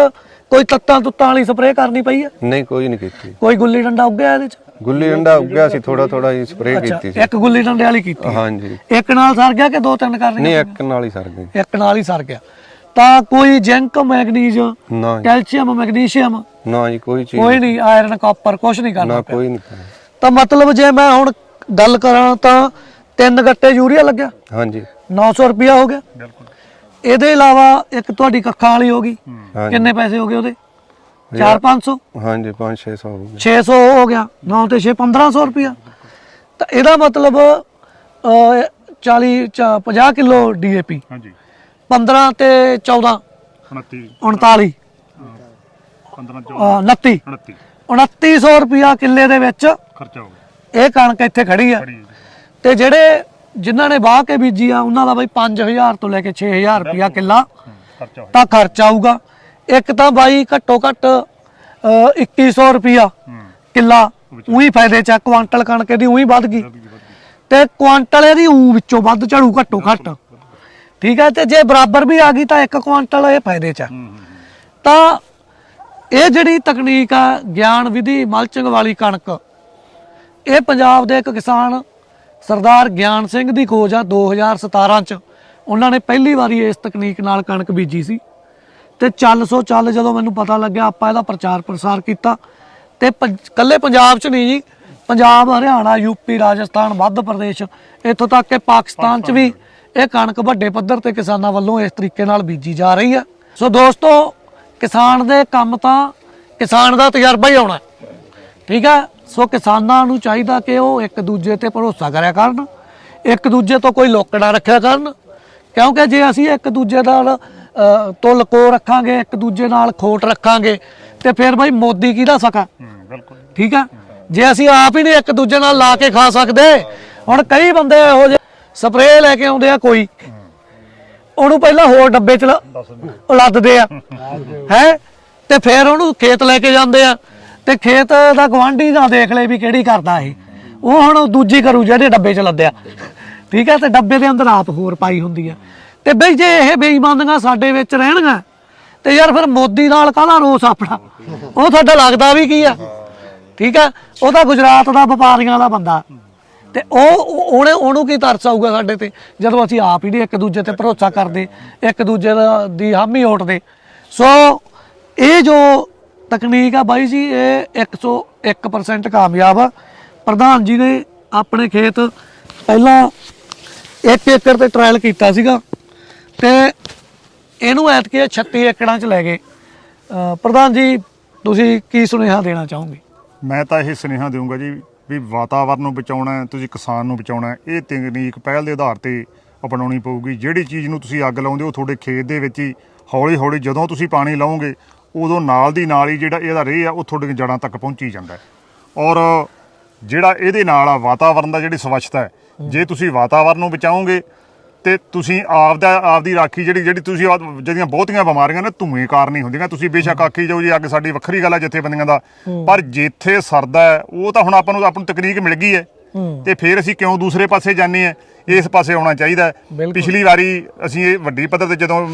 ਕੋਈ ਤੱਤਾਂ ਤੁੱਤਾਂ ਵਾਲੀ ਸਪਰੇਅ ਕਰਨੀ ਪਈ ਹੈ? ਨਹੀਂ ਕੋਈ ਨਹੀਂ ਕੀਤੀ। ਕੋਈ ਗੁੱਲੀ ਡੰਡਾ ਉੱਗਿਆ ਇਹਦੇ ਚ? ਗੁੱਲੀ ਡੰਡਾ ਉੱਗਿਆ ਸੀ ਥੋੜਾ ਥੋੜਾ ਜੀ ਸਪਰੇਅ ਕੀਤੀ ਸੀ। ਇੱਕ ਗੁੱਲੀ ਡੰਡੇ ਵਾਲੀ ਕੀਤੀ ਹਾਂਜੀ। ਇੱਕ ਨਾਲ ਸਰ ਗਿਆ ਕਿ ਦੋ ਤਿੰਨ ਕਰਨੀਆਂ ਨਹੀਂ ਇੱਕ ਨਾਲ ਹੀ ਸਰ ਗਈ ਇੱਕ ਨਾਲ ਹੀ ਸਰ ਗਿਆ। ਤਾਂ ਕੋਈ ਜ਼ਿੰਕ ਮੈਗਨੀਜ਼ ਨਾ ਜੀ, ਕੈਲਸ਼ੀਅਮ ਮੈਗਨੀਸ਼ੀਅਮ ਨਾ ਜੀ ਕੋਈ ਚੀਜ਼ ਕੋਈ ਨਹੀਂ। ਆਇਰਨ ਕਾਪਰ ਕੁਝ ਨਹੀਂ ਕਰਨਾ ਨਾ ਕੋਈ ਨਹੀਂ ਕਰਨਾ। ਤਾਂ ਮਤਲਬ ਜੇ ਮੈਂ ਹੁਣ ਗੱਲ ਕਰਾਂ ਤਾਂ ਤਿੰਨ ਗੱਟੇ ਯੂਰੀਆ ਲੱਗਿਆ। ਹਾਂਜੀ। 900 ਰੁਪਿਆ ਹੋ ਗਿਆ। ਬਿਲਕੁਲ। ਇਹਦੇ ਇਲਾਵਾ ਇੱਕ ਤੁਹਾਡੀ ਕੱਖਾਂ ਵਾਲੀ ਹੋ ਗਈ। ਹਾਂਜੀ। ਕਿੰਨੇ ਪੈਸੇ ਹੋ ਗਏ ਉਹਦੇ? 4-500 ਹਾਂਜੀ 5-600 ਹੋ ਗਏ। 600 ਹੋ ਗਿਆ। 9 ਤੇ 6 1500 ਰੁਪਿਆ ਤਾਂ ਇਹਦਾ ਮਤਲਬ ਅਹ, 40 ਚ- 50 ਕਿਲੋ ਡੀਏਪੀ ਹਾਂਜੀ। 15 ਤੇ 14 29 39 15 ਅਹ, 29 29 2900 ਰੁਪਿਆ ਕਿੱਲੇ ਦੇ ਵਿੱਚ ਖਰਚਾ ਹੋ ਗਿਆ। ਇਹ ਕਣਕ ਇੱਥੇ ਖੜੀ ਆ। ਤੇ ਜਿਹੜੇ ਜਿਨ੍ਹਾਂ ਨੇ ਵਾਹ ਕੇ ਬੀਜੀ ਆ ਉਹਨਾਂ ਦਾ ਬਈ 5000 ਤੋਂ ਲੈ ਕੇ 6000 ਰੁਪਿਆ ਕਿੱਲਾ ਤਾਂ ਖਰਚਾ ਆਊਗਾ। ਇੱਕ ਤਾਂ ਬਾਈ ਘੱਟੋ ਘੱਟ ਅਹ, 2100 ਰੁਪਿਆ ਕਿੱਲਾ। ਉਹੀ ਫਾਇਦੇ ਚ ਕੁਆਂਟਲ ਕਣਕ ਦੀ ਉਹੀ ਵੱਧ ਗਈ। ਤੇ ਕੁਆਂਟਲ ਇਹਦੀ ਊ ਵਿੱਚੋਂ ਵੱਧ ਝੜੂ ਘੱਟੋ ਘੱਟ। ਠੀਕ ਹੈ? ਤੇ ਜੇ ਬਰਾਬਰ ਵੀ ਆ ਗਈ ਤਾਂ ਇੱਕ ਕੁਆਂਟਲ ਇਹ ਫਾਇਦੇ ਚ ਆ। ਤਾਂ ਇਹ ਜਿਹੜੀ ਤਕਨੀਕ ਆ ਗਿਆਨ ਵਿਧੀ ਮਲਚਿੰਗ ਵਾਲੀ ਕਣਕ ਇਹ ਪੰਜਾਬ ਦੇ ਇੱਕ ਕਿਸਾਨ ਸਰਦਾਰ ਗਿਆਨ ਸਿੰਘ ਦੀ ਖੋਜ ਆ 2017 ਚ। ਉਹਨਾਂ ਨੇ ਪਹਿਲੀ ਵਾਰੀ ਇਸ ਤਕਨੀਕ ਨਾਲ ਕਣਕ ਬੀਜੀ ਸੀ। ਤੇ ਚੱਲ ਸੋ ਚੱਲ ਜਦੋਂ ਮੈਨੂੰ ਪਤਾ ਲੱਗਿਆ ਆਪਾਂ ਇਹਦਾ ਪ੍ਰਚਾਰ ਪ੍ਰਸਾਰ ਕੀਤਾ। ਤੇ ਪੰਜ- ਕੱਲੇ ਪੰਜਾਬ ਚ ਨਹੀਂ ਜੀ ਪੰਜਾਬ ਹਰਿਆਣਾ ਯੂਪੀ ਰਾਜਸਥਾਨ ਮੱਧ ਪ੍ਰਦੇਸ਼ ਇੱਥੋਂ ਤੱਕ ਕਿ ਪਾਕਿਸਤਾਨ ਚ ਵੀ ਇਹ ਕਣਕ ਵੱਡੇ ਪੱਧਰ ਤੇ ਕਿਸਾਨਾਂ ਵੱਲੋਂ ਇਸ ਤਰੀਕੇ ਨਾਲ ਬੀਜੀ ਜਾ ਰਹੀ ਹੈ ਸੋ ਦੋਸਤੋ ਕਿਸਾਨ ਦੇ ਕੰਮ ਤਾਂ ਕਿਸਾਨ ਦਾ ਤਜਰਬਾ ਹੀ ਆਉਣਾ। ਹੈ। ਠੀਕ ਹੈ ਸੋ ਕਿਸਾਨਾਂ ਨੂੰ ਚਾਹੀਦਾ ਕਿ ਉਹ ਇੱਕ ਦੂਜੇ ਤੇ ਭਰੋਸਾ ਕਰਿਆ ਕਰਨ ਇੱਕ ਦੂਜੇ ਤੋਂ ਕੋਈ ਲੋਕੜਾ ਰੱਖਿਆ ਕਰਨ। ਕਿਉਂਕਿ ਜੇ ਅਸੀਂ ਇੱਕ ਦੂਜੇ ਨਾਲ ਤੋਂ ਲਕੋ ਰੱਖਾਂਗੇ ਇੱਕ ਦੂਜੇ ਨਾਲ ਖੋਟ ਰੱਖਾਂਗੇ ਤੇ ਫਿਰ ਬਈ ਮੋਦੀ ਕਿਹਦਾ ਸਕਾ? ਹੂੰ ਬਿਲਕੁਲ। ਠੀਕ ਆ? ਜੇ ਅਸੀਂ ਆਪ ਹੀ ਨਹੀਂ ਇੱਕ ਦੂਜੇ ਨਾਲ ਲਾ ਕੇ ਖਾ ਸਕਦੇ ਹੁਣ ਕਈ ਬੰਦੇ ਇਹੋ ਜਿਹੇ ਸਪਰੇਅ ਲੈ ਕੇ ਆਉਂਦੇ ਆ ਕੋਈ। ਉਹਨੂੰ ਪਹਿਲਾਂ ਹੋਰ ਡੱਬੇ ਚ ਲੱਦਦੇ ਆ। (laughs) ਹੈ? ਤੇ ਫਿਰ ਉਹਨੂੰ ਖੇਤ ਲੈ ਕੇ ਜਾਂਦੇ ਆ। ਤੇ ਖੇਤ ਦਾ ਗਵਾਂਢੀ ਨਾ ਦੇਖ ਲੈ ਵੀ ਕਿਹੜੀ ਕਰਦਾ ਇਹ। ਉਹ ਹੁਣ ਦੂਜੀ ਕਰੂ ਜਿਹੜੇ ਡੱਬੇ ਚ ਲੱਦਿਆ। (laughs) ਠੀਕ ਹੈ ਤੇ ਡੱਬੇ ਦੇ ਅੰਦਰ ਆਪ ਹੋਰ ਪਾਈ ਹੁੰਦੀ ਆ। ਤੇ ਬਈ ਜੇ ਇਹ ਬੇਈਮਾਨੀਆਂ ਸਾਡੇ ਵਿੱਚ ਰਹਿਣਗੀਆਂ ਤੇ ਯਾਰ ਫਿਰ ਮੋਦੀ ਨਾਲ ਕਾਹਦਾ ਰੋਸ ਆਪਣਾ? ਉਹ ਤੁਹਾਡਾ ਲੱਗਦਾ ਵੀ ਕੀ ਆ? ਠੀਕ ਆ? ਉਹ ਤਾਂ ਗੁਜਰਾਤ ਦਾ ਵਪਾਰੀਆਂ ਦਾ ਬੰਦਾ। ਤੇ ਉਹ ਉਹਨੇ ਉਹਨੂੰ ਕੀ ਤਰਸ ਆਊਗਾ ਸਾਡੇ ਤੇ? ਜਦੋਂ ਅਸੀਂ ਆਪ ਹੀ ਨਹੀਂ ਇੱਕ ਦੂਜੇ ਤੇ ਭਰੋਸਾ ਕਰਦੇ, ਇੱਕ ਦੂਜੇ ਦਾ ਦੀ ਹਾਮੀ ਉੱਠਦੇ। ਸੋ ਇਹ ਜੋ ਤਕਨੀਕ ਆ ਬਾਈ ਜੀ, ਇਹ 101% ਕਾਮਯਾਬ ਆ। ਪ੍ਰਧਾਨ ਜੀ ਨੇ ਆਪਣੇ ਖੇਤ ਪਹਿਲਾਂ 1 ਏਕੜ ਤੇ ਟ੍ਰਾਇਲ ਕੀਤਾ ਸੀਗਾ ਤੇ ਇਹਨੂੰ ਐਤਕੀ 36 ਏਕੜਾਂ 'ਚ ਲੈ ਗਏ। ਪ੍ਰਧਾਨ ਜੀ, ਤੁਸੀਂ ਕੀ ਸੁਨੇਹਾ ਦੇਣਾ ਚਾਹੋਗੇ? ਮੈਂ ਤਾਂ ਇਹ ਸੁਨੇਹਾ ਦੇਵਾਂਗਾ ਜੀ ਵੀ ਵਾਤਾਵਰਨ ਨੂੰ ਬਚਾਉਣਾ ਤੁਸੀਂ ਕਿਸਾਨ ਨੂੰ ਬਚਾਉਣਾ ਹੈ। ਇਹ ਤਕਨੀਕ ਪਹਿਲ ਦੇ ਆਧਾਰ ਤੇ ਅਪਣਾਉਣੀ ਪਊਗੀ। ਜਿਹੜੀ ਚੀਜ਼ ਨੂੰ ਤੁਸੀਂ ਅੱਗ ਲਾਉਂਦੇ ਹੋ ਤੁਹਾਡੇ ਖੇਤ ਦੇ ਵਿੱਚ ਹੀ ਹੌਲੀ ਹੌਲੀ ਜਦੋਂ ਤੁਸੀਂ ਪਾਣੀ ਲਾਓਗੇ, ਉਦੋਂ ਨਾਲ ਦੀ ਨਾਲ ਹੀ ਜਿਹੜਾ ਇਹਦਾ ਰੇਹ ਆ, ਉਹ ਤੁਹਾਡੀਆਂ ਜੜ੍ਹਾਂ ਤੱਕ ਪਹੁੰਚੀ ਜਾਂਦਾ ਔਰ ਜਿਹੜਾ ਇਹਦੇ ਨਾਲ ਆ ਵਾਤਾਵਰਨ ਦਾ ਜਿਹੜੀ ਸਵੱਛਤਾ ਹੈ, ਜੇ ਤੁਸੀਂ ਵਾਤਾਵਰਨ ਨੂੰ ਬਚਾਓਗੇ ਤੇ ਤੁਸੀਂ ਆਪ ਦਾ ਆਪ ਦੀ ਰਾਖੀ ਜਿਹੜੀ ਜਿਹੜੀ ਤੁਸੀਂ ਆਪ- ਜਿਹੜੀਆਂ ਬਹੁਤੀਆਂ ਬਿਮਾਰੀਆਂ ਨੇ ਧੂਏ ਕਾਰਨ ਹੀ ਹੁੰਦੀਆਂ। ਤੁਸੀਂ ਬੇਸ਼ੱਕ ਆਖੀ ਜਾਓ ਜੀ ਅੱਗ ਸਾਡੀ ਵੱਖਰੀ ਗੱਲ ਹੈ ਜਥੇਬੰਦੀਆਂ ਦਾ। ਪਰ ਜਿੱਥੇ ਸਰਦਾ ਹੈ, ਉਹ ਤਾਂ ਹੁਣ ਆਪਾਂ ਨੂੰ ਆਪਾਂ ਨੂੰ ਤਕਨੀਕ ਮਿਲ ਗਈ ਹੈ। ਤੇ ਫਿਰ ਅਸੀਂ ਕਿਉਂ ਦੂਸਰੇ ਪਾਸੇ ਜਾਂਦੇ ਆ ਇਸ ਪਾਸੇ ਆਉਣਾ ਚਾਹੀਦਾ। ਪਿਛਲੀ ਵਾਰੀ ਅਸੀਂ ਇਹ ਵੱਡੀ ਪੱਧਰ ਤੇ ਜਦੋਂ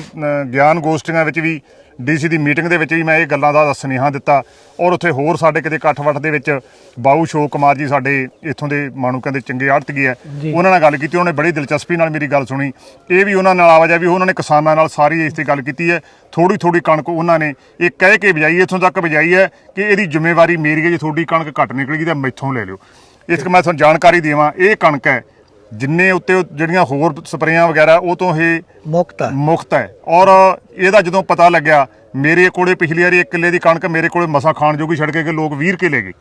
ਗਿਆਨ ਗੋਸ਼ਟੀਆਂ ਵਿੱਚ ਵੀ ਡੀਸੀ ਦੀ ਮੀਟਿੰਗ ਦੇ ਵਿੱਚ ਵੀ ਮੈਂ ਇਹ ਗੱਲਾਂ ਦਾ ਸੁਨੇਹਾ ਦਿੱਤਾ ਔਰ ਉੱਥੇ ਹੋਰ ਸਾਡੇ ਕਿਤੇ ਇਕੱਠ-ਵੱਠ ਦੇ ਵਿੱਚ ਬਾਊ ਸ਼ੋਕ ਕੁਮਾਰ ਜੀ ਸਾਡੇ ਇੱਥੋਂ ਦੇ ਮਾਣੂਕਾਂ ਦੇ ਚੰਗੇ ਆੜਤਗੀ ਹੈ। ਉਹਨਾਂ ਨਾਲ ਗੱਲ ਕੀਤੀ ਉਹਨੇ ਬੜੀ ਦਿਲਚਸਪੀ ਨਾਲ ਮੇਰੀ ਗੱਲ ਸੁਣੀ। ਇਹ ਵੀ ਉਹਨਾਂ ਨਾਲ ਆਵਾਜ਼ ਆ ਵੀ ਉਹਨਾਂ ਨੇ ਕਿਸਾਨਾਂ ਨਾਲ ਸਾਰੀ ਇਸ ਤੇ ਗੱਲ ਕੀਤੀ ਹੈ। ਥੋੜੀ ਥੋੜੀ ਕਣਕ ਉਹਨਾਂ ਨੇ ਇਹ ਕਹਿ ਕੇ ਬਜਾਈ ਇੱਥੋਂ ਤੱਕ ਬਜਾਈ ਹੈ ਕਿ ਇਹਦੀ ਜ਼ਿੰਮੇਵਾਰੀ ਮੇਰੀ ਹੈ ਜੇ ਤੁਹਾਡੀ ਕਣਕ ਘੱਟ ਨਿਕਲੇਗੀ ਤਾਂ ਮੈਥੋਂ ਲੈ ਲਿਓ। ਇਸ ਕਰਕੇ ਮੈਂ ਤੁਹਾਨੂੰ ਜਾਣਕਾਰੀ ਦੇਵਾਂ ਇਹ ਕਣਕ ਹੈ। ਜਿੰਨੇ ਉੱਤੇ ਉਹ ਜਿਹੜੀਆਂ ਹੋਰ ਸਪਰੇਆਂ ਵਗੈਰਾ ਉਹ ਤੋਂ ਇਹ ਮੁਕਤ ਹੈ। ਮੁਕਤ ਹੈ। ਔਰ ਇਹਦਾ ਜਦੋਂ ਪਤਾ ਲੱਗਿਆ ਮੇਰੇ ਕੋਲੇ ਪਿਛਲੀ ਵਾਰੀ 1 ਕਿੱਲੇ ਦੀ ਕਣਕ ਮੇਰੇ ਕੋਲੇ ਮਸਾ ਖਾਣ ਜੋਗੀ ਛੱਡ ਕੇ ਗਏ ਲੋਕ 20 ਕੇ ਲੈ ਗਏ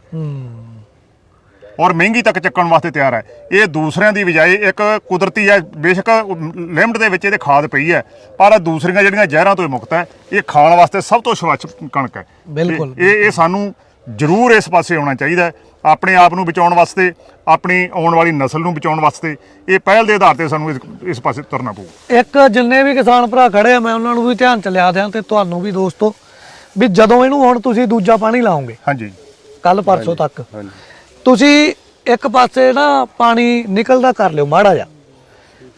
ਔਰ ਮਹਿੰਗੀ ਤੱਕ ਚੱਕਣ ਵਾਸਤੇ ਤਿਆਰ ਹੈ। ਇਹ ਦੂਸਰਿਆਂ ਦੀ ਬਜਾਏ ਇੱਕ ਕੁਦਰਤੀ ਹੈ ਬੇਸ਼ੱਕ ਲਿਮਟ ਦੇ ਵਿੱਚ ਇਹਦੇ ਖਾਦ ਪਈ ਹੈ ਪਰ ਦੂਸਰੀਆਂ ਜਿਹੜੀਆਂ ਜ਼ਹਿਰਾਂ ਤੋਂ ਮੁਕਤ ਹੈ ਇਹ ਖਾਣ ਵਾਸਤੇ ਸਭ ਤੋਂ ਸਵੱਛ ਕਣਕ ਹੈ। ਬਿਲਕੁਲ। ਇਹ ਇਹ ਸਾਨੂੰ ਜ਼ਰੂਰ ਇਸ ਪਾਸੇ ਆਉਣਾ ਚਾਹੀਦਾ ਹੈ। ਆਪਣੇ ਆਪ ਨੂੰ ਬਚਾਉਣ ਵਾਸਤੇ ਆਪਣੀ ਆਉਣ ਵਾਲੀ ਨਸਲ ਨੂੰ ਬਚਾਉਣ ਵਾਸਤੇ ਇਹ ਪਹਿਲ ਦੇ ਆਧਾਰ ਤੇ ਸਾਨੂੰ ਇਸ ਇਸ ਪਾਸੇ ਤੁਰਨਾ ਪਊ। ਇੱਕ ਜਿੰਨੇ ਵੀ ਕਿਸਾਨ ਭਰਾ ਖੜੇ ਆ ਮੈਂ ਉਹਨਾਂ ਨੂੰ ਵੀ ਧਿਆਨ ਚ ਲਿਆ ਦਿਆਂ ਤੇ ਤੁਹਾਨੂੰ ਵੀ ਦੋਸਤੋ ਵੀ ਜਦੋਂ ਇਹਨੂੰ ਹੁਣ ਤੁਸੀਂ ਦੂਜਾ ਪਾਣੀ ਲਾਓਗੇ ਹਾਂਜੀ। ਕੱਲ ਪਰਸੋਂ ਤੱਕ ਹਾਂਜੀ। ਤੁਸੀਂ ਇੱਕ ਪਾਸੇ ਨਾ ਪਾਣੀ ਨਿਕਲਦਾ ਕਰ ਲਿਓ ਮਾੜਾ ਜਿਹਾ।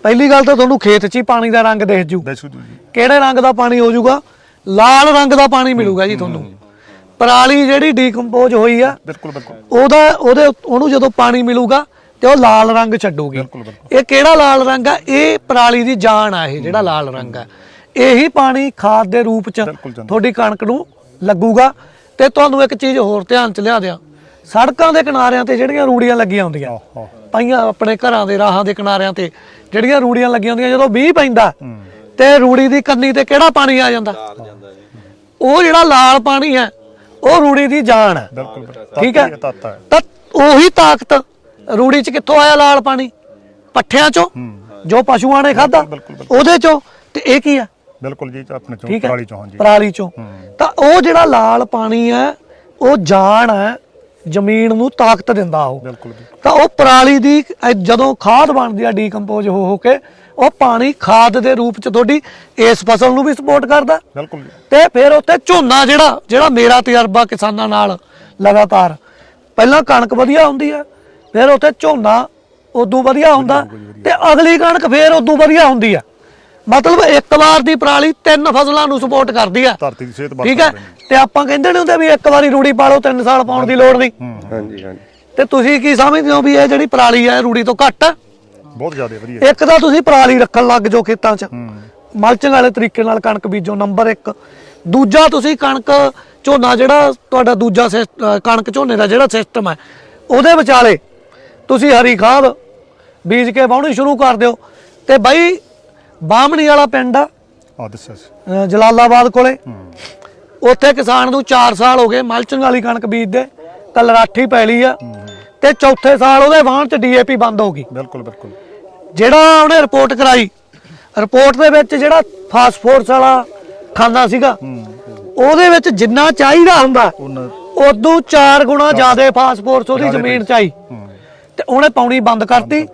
ਪਹਿਲੀ ਗੱਲ ਤਾਂ ਤੁਹਾਨੂੰ ਖੇਤ 'ਚ ਹੀ ਪਾਣੀ ਦਾ ਰੰਗ ਦਿਖ ਜੂ। ਦੱਸੋ ਕਿਹੜੇ ਰੰਗ ਦਾ ਪਾਣੀ ਹੋ ਜਾਊਗਾ ਲਾਲ ਰੰਗ ਦਾ ਪਾਣੀ ਮਿਲੂਗਾ ਜੀ ਤੁਹਾਨੂੰ। ਪਰਾਲੀ ਜਿਹੜੀ ਡੀਕੰਪੋਜ਼ ਹੋਈ ਆ ਬਿਲਕੁਲ ਬਿਲਕੁਲ। ਉਹਦਾ ਉਹਦੇ ਉਹਨੂੰ ਜਦੋਂ ਪਾਣੀ ਮਿਲੂਗਾ ਤੇ ਉਹ ਲਾਲ ਰੰਗ ਛੱਡੂਗੀ। ਇਹ ਕਿਹੜਾ ਲਾਲ ਰੰਗ ਆ? ਇਹ ਪਰਾਲੀ ਦੀ ਜਾਨ ਆ ਇਹ ਜਿਹੜਾ ਲਾਲ ਰੰਗ ਆ। ਇਹੀ ਪਾਣੀ ਖਾਦ ਦੇ ਰੂਪ ਚ। ਤੁਹਾਡੀ ਕਣਕ ਨੂੰ ਲੱਗੂਗਾ ਤੇ ਤੁਹਾਨੂੰ ਇੱਕ ਚੀਜ਼ ਹੋਰ ਧਿਆਨ ਚ ਲਿਆ ਦਿਆਂ ਸੜਕਾਂ ਦੇ ਕਿਨਾਰਿਆਂ ਤੇ ਜਿਹੜੀਆਂ ਰੂੜੀਆਂ ਲੱਗੀਆਂ ਹੁੰਦੀਆਂ। ਪਈਆਂ ਆਪਣੇ ਘਰਾਂ ਦੇ ਰਾਹਾਂ ਦੇ ਕਿਨਾਰਿਆਂ ਤੇ ਜਿਹੜੀਆਂ ਰੂੜੀਆਂ ਲੱਗੀਆਂ ਹੁੰਦੀਆਂ ਜਦੋਂ ਮੀਂਹ ਪੈਂਦਾ ਤੇ ਰੂੜੀ ਦੀ ਕੰਨੀ ਤੇ ਕਿਹੜਾ ਪਾਣੀ ਆ ਜਾਂਦਾ? ਉਹ ਜਿਹੜਾ ਲਾਲ ਪਾਣੀ ਹੈ ਉਹ ਰੂੜੀ ਦੀ ਜਾਨ। ਹੈ ਬਿਲਕੁਲ। ਠੀਕ ਹੈ? ਹੈ। ਤਾਂ ਉਹੀ ਤਾਕਤ। ਰੂੜੀ ਚ ਕਿੱਥੋਂ ਆਇਆ ਲਾਲ ਪਾਣੀ? ਪੱਠਿਆਂ ਚੋਂ ਜੋ ਪਸ਼ੂਆਂ ਨੇ ਖਾਦਾ। ਉਹਦੇ ਚੋਂ। ਤੇ ਇਹ ਕੀ ਆ ਬਿਲਕੁਲ ਜੀ ਆਪਣੇ ਚੋਂ ਹੈ? ਪਰਾਲੀ ਚੋਂ ਹਾਂਜੀ। ਪਰਾਲੀ ਚੋਂ। ਤਾਂ ਉਹ ਜਿਹੜਾ ਲਾਲ ਪਾਣੀ ਹੈ ਉਹ ਜਾਨ ਹੈ ਜ਼ਮੀਨ ਨੂੰ ਤਾਕਤ ਦਿੰਦਾ ਉਹ। ਬਿਲਕੁਲ। ਤਾਂ ਉਹ ਪਰਾਲੀ ਦੀ ਜਦੋਂ ਖਾਦ ਬਣਦੀ ਆ ਡੀਕੰਪੋਜ਼ ਹੋ ਹੋ ਕੇ ਉਹ ਪਾਣੀ ਖਾਦ ਦੇ ਰੂਪ ਚ ਤੁਹਾਡੀ ਇਸ ਫਸਲ ਨੂੰ ਵੀ ਸਪੋਰਟ ਕਰਦਾ। ਬਿਲਕੁਲ। ਤੇ ਫਿਰ ਉੱਥੇ ਝੋਨਾ ਜਿਹੜਾ ਜਿਹੜਾ ਮੇਰਾ ਤਜਰਬਾ ਕਿਸਾਨਾਂ ਨਾਲ ਲਗਾਤਾਰ। ਪਹਿਲਾਂ ਕਣਕ ਵਧੀਆ ਹੁੰਦੀ ਆ ਫਿਰ ਉੱਥੇ ਝੋਨਾ ਉਦੋਂ ਵਧੀਆ ਹੁੰਦਾ ਤੇ ਅਗਲੀ ਕਣਕ ਫਿਰ ਉਦੋਂ ਵਧੀਆ ਹੁੰਦੀ ਆ। ਮਤਲਬ ਇੱਕ ਵਾਰ ਦੀ ਪਰਾਲੀ ਤਿੰਨ ਫਸਲਾਂ ਨੂੰ ਸਪੋਰਟ ਕਰਦੀ ਆ। ਧਰਤੀ ਦੀ ਸਿਹਤ ਠੀਕ ਹੈ ਤੇ ਆਪਾਂ ਕਹਿੰਦੇ ਨੇ ਹੁੰਦੇ ਵੀ ਇੱਕ ਵਾਰੀ ਰੂੜੀ ਪਾ ਲਓ ਤਿੰਨ ਸਾਲ ਪਾਉਣ ਦੀ ਲੋੜ ਨਹੀਂ। ਹਾਂਜੀ ਹਾਂਜੀ। ਤੇ ਤੁਸੀਂ ਕੀ ਸਮਝਦੇ ਹੋ ਵੀ ਇਹ ਜਿਹੜੀ ਪਰਾਲੀ ਆ ਇਹ ਰੂੜੀ ਤੋਂ ਘੱਟ? ਆ ਬਹੁਤ ਜ਼ਿਆਦਾ ਵਧੀਆ ਇੱਕ ਤਾਂ ਤੁਸੀਂ ਪਰਾਲੀ ਰੱਖਣ ਲੱਗ ਜਾਓ ਖੇਤਾਂ 'ਚ। ਮਲਚਿੰਗ ਵਾਲੇ ਤਰੀਕੇ ਨਾਲ ਕਣਕ ਬੀਜੋ ਨੰਬਰ 1 ਦੂਜਾ ਤੁਸੀਂ ਕਣਕ ਝੋਨਾ ਜਿਹੜਾ ਤੁਹਾਡਾ ਦੂਜਾ ਕਣਕ ਝੋਨੇ ਦਾ ਜਿਹੜਾ ਸਿਸਟਮ ਹੈ ਉਹਦੇ ਵਿਚਾਲੇ ਤੁਸੀਂ ਹਰੀ ਖਾਦ ਬੀਜ ਕੇ ਵਾਹੁਣੀ ਸ਼ੁਰੂ ਕਰ ਦਿਓ। ਤੇ ਬਾਈ ਬਾਹਮਣੀ ਵਾਲਾ ਪਿੰਡ ਆ। ਜਲਾਲਾਬਾਦ ਕੋਲੇ। ਉੱਥੇ ਕਿਸਾਨ ਨੂੰ 4 ਸਾਲ ਹੋ ਗਏ ਮਲਚਿੰਗ ਵਾਲੀ ਕਣਕ ਬੀਜਦੇ। ਕਲਰਾਠੀ ਪੈਲੀ ਆ। ਤੇ ਚੌਥੇ ਸਾਲ ਉਹਦੇ ਵਾਹਣ 'ਚ ਡੀਏਪੀ ਬੰਦ ਹੋ ਗਈ। ਬਿਲਕੁਲ ਬਿਲਕੁਲ। ਜਿਹੜਾ ਉਹਨੇ ਰਿਪੋਰਟ ਕਰਾਈ ਰਿਪੋਰਟ ਦੇ ਵਿੱਚ ਜਿਹੜਾ ਫਾਸਫੋਰਸ ਵਾਲਾ ਖਾਂਦਾ ਸੀਗਾ ਉਹਦੇ ਵਿੱਚ ਜਿੰਨਾ ਚਾਹੀਦਾ ਹੁੰਦਾ ਉਹਨਾਂ ਉਦੋਂ 4 ਗੁਣਾ ਜ਼ਿਆਦਾ ਫਾਸਫੋਰਸ ਉਹਦੀ ਜ਼ਮੀਨ ਚ ਆਈ। ਤੇ ਉਹਨੇ ਪਾਉਣੀ ਬੰਦ ਕਰਤੀ।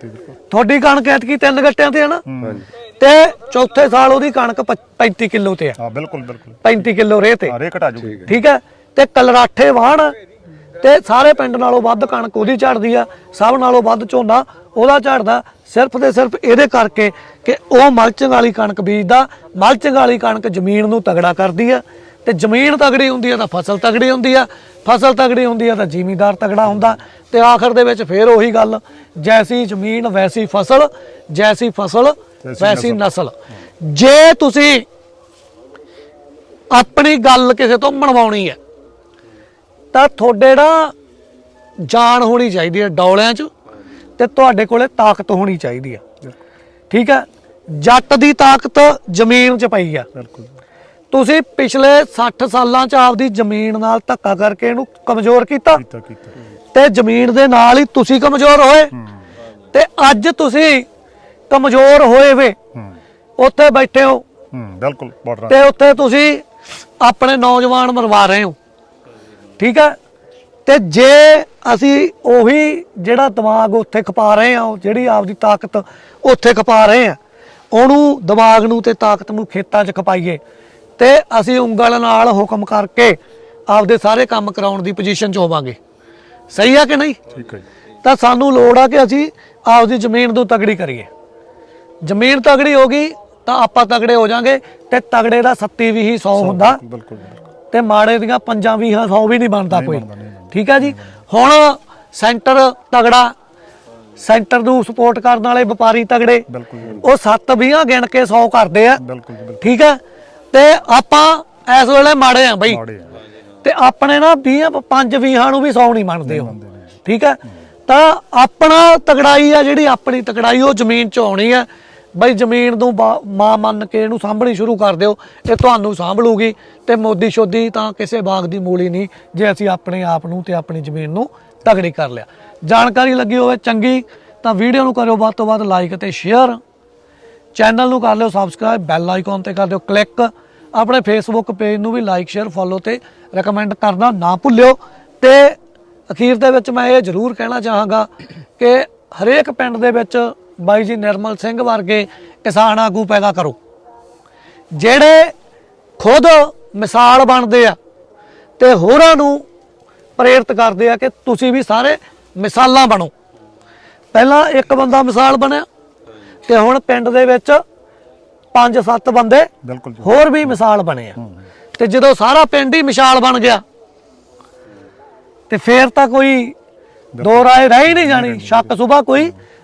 ਤੁਹਾਡੀ ਕਣਕ ਐਤਕੀ ਤਿੰਨ ਗੱਟਿਆਂ ਤੇ ਹੈ ਨਾ। ਹਾਂਜੀ ਤੇ ਚੌਥੇ ਸਾਲ ਉਹਦੀ ਕਣਕ ਪ- 35 ਕਿਲੋ ਤੇ ਆ। ਹਾਂ ਬਿਲਕੁਲ ਬਿਲਕੁਲ। 35 ਕਿਲੋ ਰੇਹ ਤੇ। ਸਾਰੇ ਘਟਾ ਜੂ ਠੀਕ ਹੈ। ਤੇ ਕਲਰਾਠੇ ਵਾਹਣ ਤੇ ਸਾਰੇ ਪਿੰਡ ਨਾਲੋਂ ਵੱਧ ਕਣਕ ਉਹਦੀ ਝੜਦੀ ਆ। ਸਭ ਨਾਲੋਂ ਵੱਧ ਝੋਨਾ ਉਹਦਾ ਝੜਦਾ। ਸਿਰਫ ਤੇ ਸਿਰਫ ਇਹਦੇ ਕਰਕੇ ਕਿ ਉਹ ਮਲਚਿੰਗ ਵਾਲੀ ਕਣਕ ਬੀਜਦਾ। ਮਲਚਿੰਗ ਵਾਲੀ ਕਣਕ ਜ਼ਮੀਨ ਨੂੰ ਤਗੜਾ ਕਰਦੀ ਆ। ਤੇ ਜ਼ਮੀਨ ਤਗੜੀ ਹੁੰਦੀ ਆ ਤਾਂ ਫਸਲ ਤਗੜੀ ਹੁੰਦੀ ਆ। ਫਸਲ ਤਗੜੀ ਹੁੰਦੀ ਆ ਤਾਂ ਜ਼ਿਮੀਦਾਰ ਤਗੜਾ ਹੁੰਦਾ। ਤੇ ਆਖਰ ਦੇ ਵਿੱਚ ਫੇਰ ਉਹੀ ਗੱਲ ਜੈਸੀ ਜ਼ਮੀਨ ਵੈਸੀ ਫਸਲ ਜੈਸੀ ਫਸਲ ਵੈਸੀ ਨਸਲ। ਜੇ ਤੁਸੀਂ ਆਪਣੀ ਗੱਲ ਕਿਸੇ ਤੋਂ ਮਨਵਾਉਣੀ ਹੈ ਤਾਂ ਤੁਹਾਡੇ ਨਾ ਜਾਨ ਹੋਣੀ ਚਾਹੀਦੀ ਹੈ ਡੌਲਿਆਂ 'ਚ ਤੇ ਤੁਹਾਡੇ ਕੋਲੇ ਤਾਕਤ ਹੋਣੀ ਚਾਹੀਦੀ ਹੈ। ਠੀਕ ਹੈ? ਜੱਟ ਦੀ ਤਾਕਤ ਜ਼ਮੀਨ 'ਚ ਪਈ ਆ। ਬਿਲਕੁਲ। ਤੁਸੀਂ ਪਿਛਲੇ 60 ਸਾਲਾਂ 'ਚ ਆਪਦੀ ਜ਼ਮੀਨ ਨਾਲ ਧੱਕਾ ਕਰਕੇ ਇਹਨੂੰ ਕਮਜ਼ੋਰ ਕੀਤਾ ਤੇ ਜ਼ਮੀਨ ਦੇ ਨਾਲ ਹੀ ਤੁਸੀਂ ਕਮਜ਼ੋਰ ਹੋਏ। ਤੇ ਅੱਜ ਤੁਸੀਂ ਕਮਜ਼ੋਰ ਹੋਏ ਵੇ। ਉੱਥੇ ਬੈਠੇ ਹੋ। ਹੂੰ ਬਿਲਕੁਲ ਬਾਰਡਰ ਤੇ ਉੱਥੇ ਤੁਸੀਂ ਆਪਣੇ ਨੌਜਵਾਨ ਮਰਵਾ ਰਹੇ ਹੋ। ਠੀਕ ਹੈ ਤੇ ਜੇ ਅਸੀਂ ਉਹੀ ਜਿਹੜਾ ਦਿਮਾਗ ਉੱਥੇ ਖਪਾ ਰਹੇ ਆ ਜਿਹੜੀ ਆਪਦੀ ਤਾਕਤ ਉੱਥੇ ਖਪਾ ਰਹੇ ਆ ਉਹਨੂੰ ਦਿਮਾਗ ਨੂੰ ਤੇ ਤਾਕਤ ਨੂੰ ਖੇਤਾਂ 'ਚ ਖਪਾਈਏ ਤੇ ਅਸੀਂ ਉਂਗਲ ਨਾਲ ਹੁਕਮ ਕਰਕੇ ਆਪਦੇ ਸਾਰੇ ਕੰਮ ਕਰਾਉਣ ਦੀ ਪੋਜੀਸ਼ਨ 'ਚ ਹੋਵਾਂਗੇ। ਸਹੀ ਆ ਕਿ ਨਹੀਂ? ਠੀਕ ਹੈ ਤਾਂ ਸਾਨੂੰ ਲੋੜ ਆ ਕਿ ਅਸੀਂ ਆਪਦੀ ਜ਼ਮੀਨ ਨੂੰ ਤਗੜੀ ਕਰੀਏ। ਜ਼ਮੀਨ ਤਗੜੀ ਹੋ ਗਈ ਤਾਂ ਆਪਾਂ ਤਗੜੇ ਹੋ ਜਾਾਂਗੇ ਤੇ ਤਗੜੇ ਦਾ ਸੱਤੀ ਵੀ ਹੀ 100 ਹੁੰਦਾ। ਬਿਲਕੁਲ ਤੇ ਮਾੜੇ ਦੀਆਂ ਪੰਜਾਂ ਵੀ 100 ਵੀ ਨਹੀਂ ਬਣਦਾ ਕੋਈ। ਠੀਕ ਹੈ ਜੀ? ਹੁਣ ਸੈਂਟਰ ਤਗੜਾ ਸੈਂਟਰ ਨੂੰ ਸਪੋਰਟ ਕਰਨ ਵਾਲੇ ਵਪਾਰੀ ਤਗੜੇ ਉਹ 7 20 ਗਿਣ ਕੇ 100 ਕਰਦੇ ਆ। ਠੀਕ ਹੈ ਤੇ ਆਪਾਂ ਇਸ ਵੇਲੇ ਮਾੜੇ ਆ ਬਈ। ਤੇ ਆਪਣੇ ਨਾ 20 ਪੰਜ 20 ਨੂੰ ਵੀ 100 ਨਹੀਂ ਮੰਨਦੇ ਹੋ ਠੀਕ ਹੈ ਤਾਂ ਆਪਣਾ ਤਕੜਾਈ ਆ ਜਿਹੜੀ ਆਪਣੀ ਤਕੜਾਈ ਉਹ ਜ਼ਮੀਨ 'ਚ ਆਉਣੀ ਆ। ਬਈ ਜ਼ਮੀਨ ਨੂੰ ਬਾ- ਮਾਂ ਮੰਨ ਕੇ ਇਹਨੂੰ ਸਾਂਭਣੀ ਸ਼ੁਰੂ ਕਰ ਦਿਓ, ਇਹ ਤੁਹਾਨੂੰ ਸਾਂਭ ਲੂਗੀ ਤੇ ਮੋਦੀ ਸ਼ੋਦੀ ਤਾਂ ਕਿਸੇ ਬਾਗ ਦੀ ਮੂਲੀ ਨਹੀਂ, ਜੇ ਅਸੀਂ ਆਪਣੇ ਆਪ ਨੂੰ ਤੇ ਆਪਣੀ ਜ਼ਮੀਨ ਨੂੰ ਤਗੜੀ ਕਰ ਲਿਆ। ਜਾਣਕਾਰੀ ਲੱਗੀ ਹੋਵੇ ਚੰਗੀ, ਤਾਂ ਵੀਡੀਓ ਨੂੰ ਕਰਿਓ ਵੱਧ ਤੋਂ ਵੱਧ ਲਾਈਕ ਅਤੇ ਸ਼ੇਅਰ ਚੈਨਲ ਨੂੰ ਕਰ ਲਿਓ ਸਬਸਕ੍ਰਾਈਬ ਬੈਲ ਆਈਕਨ ਤੇ ਕਰ ਦਿਓ ਕਲਿੱਕ ਆਪਣੇ ਫੇਸਬੁੱਕ ਪੇਜ ਨੂੰ ਵੀ ਲਾਈਕ ਸ਼ੇਅਰ ਫੋਲੋ ਤੇ ਰეკਮੈਂਡ ਕਰਨਾ ਨਾ ਭੁੱਲਿਓ। ਤੇ ਅਖੀਰ ਦੇ ਵਿੱਚ ਮੈਂ ਇਹ ਜ਼ਰੂਰ ਕਹਿਣਾ ਚਾਹਾਂਗਾ ਕਿ ਹਰੇਕ ਪਿੰਡ ਦੇ ਵਿੱਚ ਬਾਈ ਜੀ ਨਿਰਮਲ ਸਿੰਘ ਵਰਗੇ ਕਿਸਾਨ ਆਗੂ ਪੈਦਾ ਕਰੋ। ਜਿਹੜੇ ਖੁਦ ਮਿਸਾਲ ਬਣਦੇ ਆ ਤੇ ਹੋਰਾਂ ਨੂੰ ਪ੍ਰੇਰਿਤ ਕਰਦੇ ਆ ਕਿ ਤੁਸੀਂ ਵੀ ਸਾਰੇ ਮਿਸਾਲਾਂ ਬਣੋ। ਪਹਿਲਾਂ ਇੱਕ ਬੰਦਾ ਮਿਸਾਲ ਬਣਿਆ ਤੇ ਹੁਣ ਪਿੰਡ ਦੇ ਵਿੱਚ 5-7 ਬੰਦੇ ਹੋਰ ਵੀ ਮਿਸਾਲ ਬਣੇ ਆ। ਤੇ ਜਦੋਂ ਸਾਰਾ ਪਿੰਡ ਹੀ ਮਿਸਾਲ ਬਣ ਗਿਆ ਤੇ ਫੇਰ ਤਾਂ ਕੋਈ ਦੋ ਰਾਏ ਰਹਿ ਹੀ ਨਹੀਂ ਜਾਣੀ। ਸ਼ੱਕ ਸੁਭਾ ਕੋਈ